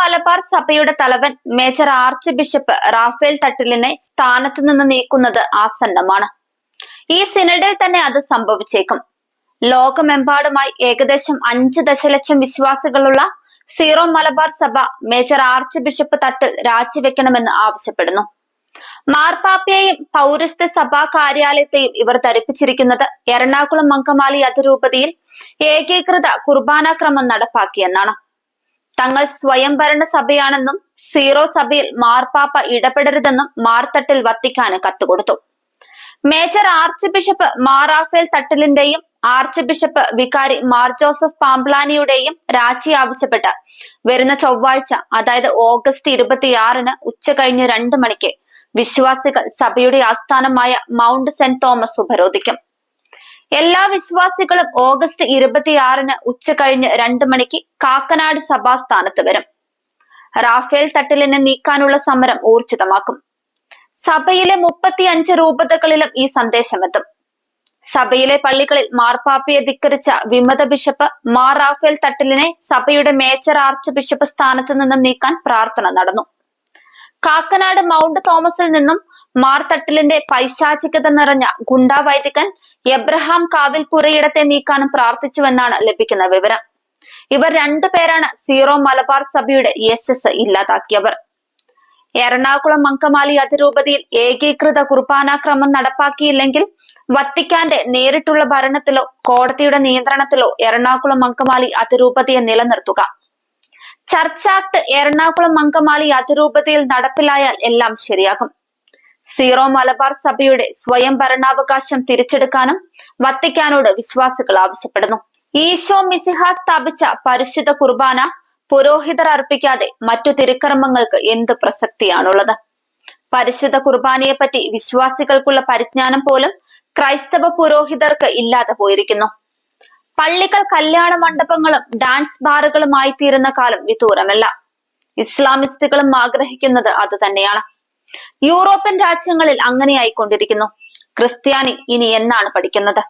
മലബാർ സഭയുടെ തലവൻ major archbishop Raphael തട്ടിലിനെ സ്ഥാനത്തു നിന്ന് നീക്കുന്നത് ആസന്നമാണ്. ഈ സിനഡിൽ തന്നെ അത് സംഭവിച്ചേക്കും. ലോകമെമ്പാടുമായി ഏകദേശം അഞ്ച് ദശലക്ഷം വിശ്വാസികളുള്ള സീറോ മലബാർ സഭ മേജർ ആർച്ച് ബിഷപ്പ് തട്ടിൽ രാജിവെക്കണമെന്ന് ആവശ്യപ്പെടുന്നു. മാർപ്പാപ്പയെയും പൗരസ്ത്യ സഭാ കാര്യാലയത്തെയും ഇവർ ധരിപ്പിച്ചിരിക്കുന്നത് എറണാകുളം മങ്കമാലി അതിരൂപതയിൽ ഏകീകൃത കുർബാനാക്രമം നടപ്പാക്കിയെന്നാണ്. തങ്ങൾ സ്വയംഭരണ സഭയാണെന്നും സീറോ സഭയിൽ മാർപ്പാപ്പ ഇടപെടരുതെന്നും മാർത്തട്ടിൽ വത്തിക്കാന് കത്തുകൊടുത്തു. മേജർ ആർച്ച് ബിഷപ്പ് മാറാഫേൽ തട്ടിലിന്റെയും ആർച്ച് ബിഷപ്പ് വികാരി മാർ ജോസഫ് പാംപ്ലാനിയുടെയും രാജി ആവശ്യപ്പെട്ട് വരുന്ന ചൊവ്വാഴ്ച അതായത് ഓഗസ്റ്റ് ഇരുപത്തിയാറിന് ഉച്ച കഴിഞ്ഞ് രണ്ട് മണിക്ക് വിശ്വാസികൾ സഭയുടെ ആസ്ഥാനമായ മൗണ്ട് സെന്റ് തോമസ് ഉപരോധിക്കും. എല്ലാ വിശ്വാസികളും ഓഗസ്റ്റ് ഇരുപത്തിയാറിന് ഉച്ച കഴിഞ്ഞ് രണ്ട് മണിക്ക് കാക്കനാട് സഭാസ്ഥാനത്ത് വരും. റാഫേൽ തട്ടിലിനെ നീക്കാനുള്ള സമരം ഊർജിതമാക്കും. സഭയിലെ മുപ്പത്തിയഞ്ച് രൂപതകളിലും ഈ സന്ദേശമെത്തും. സഭയിലെ പള്ളികളിൽ മാർപ്പാപ്പയെ ധിക്കരിച്ച വിമത ബിഷപ്പ് മാർ റാഫേൽ തട്ടിലിനെ സഭയുടെ മേജർ ആർച്ച് ബിഷപ്പ് സ്ഥാനത്ത് നിന്നും നീക്കാൻ പ്രാർത്ഥന നടന്നു. കാക്കനാട് മൗണ്ട് തോമസിൽ നിന്നും മാർ തട്ടിലിന്റെ പൈശാചികത നിറഞ്ഞ ഗുണ്ടാ വൈദികൻ എബ്രഹാം കാവിൽ പുരയിടത്തെ നീക്കാനും പ്രാർത്ഥിച്ചുവെന്നാണ് ലഭിക്കുന്ന വിവരം. ഇവർ രണ്ടു പേരാണ് സീറോ മലബാർ സഭയുടെ യശസ് ഇല്ലാതാക്കിയവർ. എറണാകുളം അങ്കമാലി അതിരൂപതയിൽ ഏകീകൃത കുർബാനാക്രമം നടപ്പാക്കിയില്ലെങ്കിൽ വത്തിക്കാന്റെ നേരിട്ടുള്ള ഭരണത്തിലോ കോടതിയുടെ നിയന്ത്രണത്തിലോ എറണാകുളം അങ്കമാലി അതിരൂപതയെ നിലനിർത്തുക. ചർച്ചാക്ട് എറണാകുളം അങ്കമാലി അതിരൂപതയിൽ നടപ്പിലായാൽ എല്ലാം ശരിയാകും. സീറോ മലബാർ സഭയുടെ സ്വയം ഭരണാവകാശം തിരിച്ചെടുക്കാനും വത്തിക്കാനോട് വിശ്വാസികൾ ആവശ്യപ്പെടുന്നു. ഈശോ മിസിഹ സ്ഥാപിച്ച പരിശുദ്ധ കുർബാന പുരോഹിതർ അർപ്പിക്കാതെ മറ്റു തിരുക്കർമ്മങ്ങൾക്ക് എന്ത് പ്രസക്തിയാണുള്ളത്? പരിശുദ്ധ കുർബാനയെ പറ്റി വിശ്വാസികൾക്കുള്ള പരിജ്ഞാനം പോലും ക്രൈസ്തവ പുരോഹിതർക്ക് ഇല്ലാതെ പോയിരിക്കുന്നു. പള്ളികൾ കല്യാണ മണ്ഡപങ്ങളും ഡാൻസ് ബാറുകളുമായി തീരുന്ന കാലം വിദൂരമല്ല. ഇസ്ലാമിസ്റ്റുകളും ആഗ്രഹിക്കുന്നത് അത് തന്നെയാണ്. യൂറോപ്യൻ രാജ്യങ്ങളിൽ അങ്ങനെയായിക്കൊണ്ടിരിക്കുന്നു. ക്രിസ്ത്യാനി ഇനി എന്നാണ് പഠിക്കുന്നത്?